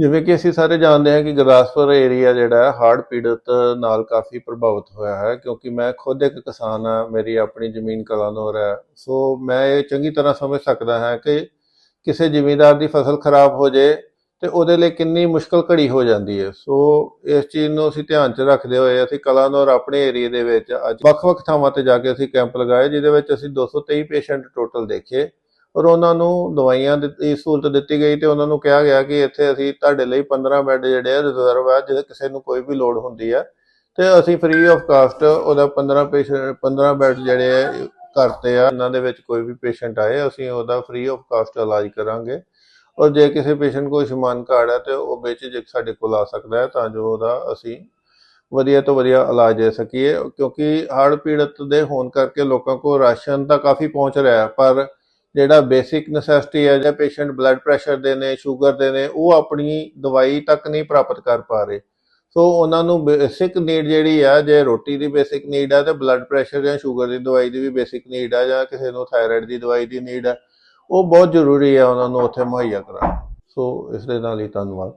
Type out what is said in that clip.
ਜਿਵੇਂ ਕਿ ਅਸੀਂ ਸਾਰੇ ਜਾਣਦੇ ਹਾਂ ਕਿ ਗੁਰਦਾਸਪੁਰ ਏਰੀਆ ਜਿਹੜਾ ਹੈ ਹੜ੍ਹ ਪੀੜਤ ਨਾਲ ਕਾਫੀ ਪ੍ਰਭਾਵਿਤ ਹੋਇਆ ਹੈ ਕਿਉਂਕਿ ਮੈਂ ਖੁਦ ਇੱਕ ਕਿਸਾਨ ਹਾਂ, ਮੇਰੀ ਆਪਣੀ ਜ਼ਮੀਨ ਕਲਾਨੌਰ ਹੈ। ਸੋ ਮੈਂ ਇਹ ਚੰਗੀ ਤਰ੍ਹਾਂ ਸਮਝ ਸਕਦਾ ਹਾਂ ਕਿ ਕਿਸੇ ਜ਼ਿਮੀਂਦਾਰ ਦੀ ਫਸਲ ਖਰਾਬ ਹੋ ਜੇ ਤੇ ਉਹਦੇ ਲਈ ਕਿੰਨੀ ਮੁਸ਼ਕਲ ਘੜੀ ਹੋ ਜਾਂਦੀ ਹੈ। ਸੋ ਇਸ ਚੀਜ਼ ਨੂੰ ਅਸੀਂ ਧਿਆਨ 'ਚ ਰੱਖਦੇ ਹੋਏ ਅਸੀਂ ਕਲਾਨੌਰ ਆਪਣੇ ਏਰੀਆ ਦੇ ਵਿੱਚ ਅੱਜ ਵੱਖ-ਵੱਖ ਥਾਵਾਂ ਤੇ ਜਾ ਕੇ ਅਸੀਂ ਕੈਂਪ ਲਗਾਏ, ਜਿਹਦੇ ਵਿੱਚ ਅਸੀਂ 223 ਪੇਸ਼ੈਂਟ ਟੋਟਲ ਦੇਖੇ। ਔਰ ਉਹਨਾਂ ਨੂੰ ਦਵਾਈਆਂ ਦਿੱਤੀ ਸਹੂਲਤ ਦਿੱਤੀ ਗਈ ਤੇ ਉਹਨਾਂ ਨੂੰ ਕਿਹਾ ਗਿਆ ਕਿ ਇੱਥੇ ਅਸੀਂ ਤੁਹਾਡੇ ਲਈ 15 ਬੈੱਡ ਜਿਹੜੇ ਆ ਰਿਜ਼ਰਵ ਆ ਜੇ ਕਿਸੇ ਨੂੰ ਕੋਈ ਵੀ ਲੋੜ ਹੁੰਦੀ ਆ। ਤੇ ਅਸੀਂ ਫ੍ਰੀ ਆਫ ਕਾਸਟ ਉਹਦਾ 15 ਪੇਸ਼ੈਂਟ 15 ਬੈੱਡ ਜਿਹੜੇ ਆ, ਕਰਤੇ ਆ। ਇਹਨਾਂ ਦੇ ਵਿੱਚ ਕੋਈ ਵੀ ਪੇਸ਼ੈਂਟ ਆਏ, ਅਸੀਂ ਉਹਦਾ ਫ੍ਰੀ ਆਫ ਕਾਸਟ ਇਲਾਜ ਕਰਾਂਗੇ। ਔਰ ਜੇ ਕਿਸੇ ਪੇਸ਼ੈਂਟ ਕੋਲ ਸ਼ਮਾਨ ਕਾਰਡ ਹੈ ਤੇ ਉਹ ਵਿੱਚ ਜੇ ਸਾਡੇ ਕੋਲ ਆ ਸਕਦਾ ਹੈ, ਤਾਂ ਜੋ ਉਹਦਾ ਅਸੀਂ ਵਧੀਆ ਤੋਂ ਵਧੀਆ ਇਲਾਜ ਦੇ ਸਕੀਏ। ਕਿਉਂਕਿ ਹੜ੍ਹ ਪੀੜਤ ਦੇ ਹੋਣ ਕਰਕੇ ਲੋਕਾਂ ਕੋਲ ਰਾਸ਼ਨ ਤਾਂ ਕਾਫੀ ਪਹੁੰਚ ਰਿਹਾ ਪਰ ਜਿਹੜਾ ਬੇਸਿਕ ਨੈਸੈਸਿਟੀ ਹੈ ਜਾਂ ਪੇਸ਼ੈਂਟ ਬਲੱਡ ਪ੍ਰੈਸ਼ਰ ਦੇ ਨੇ ਸ਼ੂਗਰ ਦੇ ਨੇ, ਉਹ ਆਪਣੀ ਦਵਾਈ ਤੱਕ ਨਹੀਂ ਪ੍ਰਾਪਤ ਕਰ ਪਾ ਰਹੇ। ਸੋ ਉਹਨਾਂ ਨੂੰ ਬੇਸਿਕ ਨੀਡ ਜਿਹੜੀ ਆ, ਜੇ ਰੋਟੀ ਦੀ ਬੇਸਿਕ ਨੀਡ ਆ, ਤੇ ਬਲੱਡ ਪ੍ਰੈਸ਼ਰ ਜਾਂ ਸ਼ੂਗਰ ਦੀ ਦਵਾਈ ਦੀ ਵੀ ਬੇਸਿਕ ਨੀਡ ਆ, ਜਾਂ ਕਿਸੇ ਨੂੰ ਥਾਇਰਾਇਡ ਦੀ ਦਵਾਈ ਦੀ ਨੀਡ ਆ, ਉਹ ਬਹੁਤ ਜ਼ਰੂਰੀ ਆ ਉਹਨਾਂ ਨੂੰ ਉੱਥੇ ਮੁਹੱਈਆ ਕਰਾਉਣਾ। ਸੋ ਇਸ ਦੇ ਨਾਲ ਹੀ ਧੰਨਵਾਦ।